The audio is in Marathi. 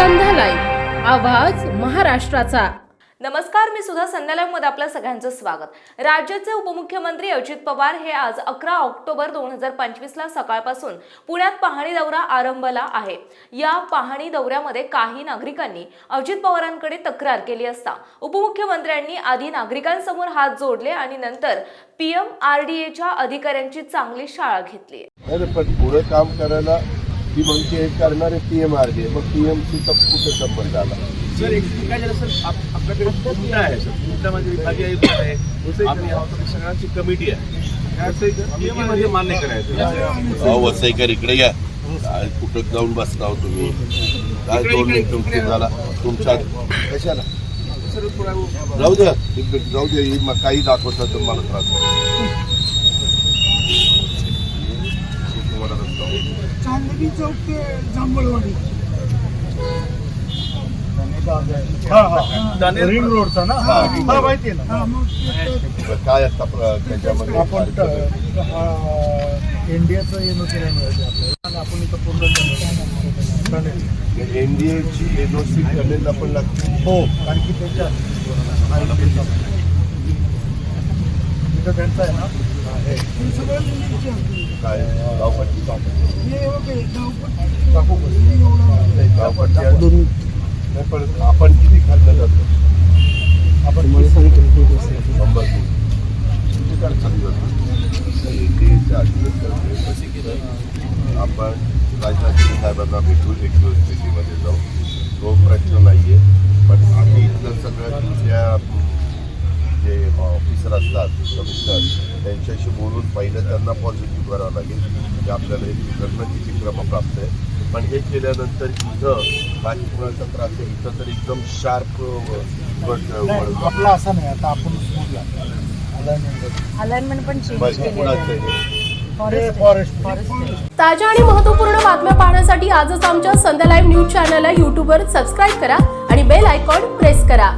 संध्या लाईव्ह आवाज महाराष्ट्राचा. नमस्कार मी सुद्धा संध्यालयमध्ये आपल्या सगळ्यांचं स्वागत. राज्याचे उपमुख्यमंत्री अजित पवार हे आज अकरा ऑक्टोबर दोन हजार पंचवीसला सकाळपासून पुण्यात पाहणी दौरा आरंभला आहे. या पाहणी दौऱ्यामध्ये काही नागरिकांनी अजित पवारांकडे तक्रार केली असता. उपमुख्यमंत्र्यांनी आधी नागरिकांसमोर हात जोडले आणि नंतर पीएम आर डी एच्या अधिकाऱ्यांची चांगली शाळा घेतली. पुढे काम करायला ती म्हणते हे करणारे पीएम आर डी मग पीएम सी कुठे संबंध आला सर एक काय झालं सर आप- आपल्याकडे तुमटा आहे सर. तुमटामध्ये विभागीय आयुक्त आहे. आहोत आणि सगळ्यांची कमिटी आहे. मध्ये मान्य करायचं. अहो वसईकर इकडे या. काय कुठं जाऊन बसता हो तुम्ही? काय दोन मिनिट तुमचे इकडे. झाला. तुमच्या कशाला? सर थोडा जाऊ द्या. जाऊ द्या. ही मग काही दाखवतात तर मला त्रास होतो. चांदणी चौक ते जांभळवाडी. रिंग रोडचा ना? हा. हा माहिती आहे ना. हा, मग ते- तर काय असतं आपलं त्याच्यामध्ये आपण इंडियाचं एनओसी नाही मिळायचं आपल्याला आणि आपण इथं पूर्ण एनडीएची एनओसी टनेलला पण लागते. हो कारण की त्याच्या इथं त्यांचं आहे ना? हे. काय गावपट्टी गावपट्टी अजून पण आपण किती खाल्लं जातो आपण शंभर किती खर्चाली जातो आपण राजनाथ सिंग साहेबांना भेटू एक दिवस दिल्लीमध्ये जाऊ तो प्रश्न नाही आहे पण आम्ही इथलं सगळं अं, जे ऑफिसर असतात कमिशनर त्यांच्याशी बोलून पहिलं त्यांना पॉझिटिव्ह करावं लागेल. की आपल्याला हे करणं किती क्रमप्राप्त आहे पण हे केल्यानंतर इथं बाकी कुणाचा त्रास आहे इथं तर एकदम शार्प आपला असा नाही आता आपण स्मूथला अलाइनमेंट अलाइनमेंट पण चेंज केली कुणाचं आहे. आहे? फॉरेस्ट फॉरेस्ट ताज्या आणि महत्त्वपूर्ण बातम्या पाहण्यासाठी आजच आमच्या संध्या लाईव्ह न्यूज चॅनलला यूट्यूबवर सबस्क्राईब करा आणि बेल आयकॉन प्रेस करा.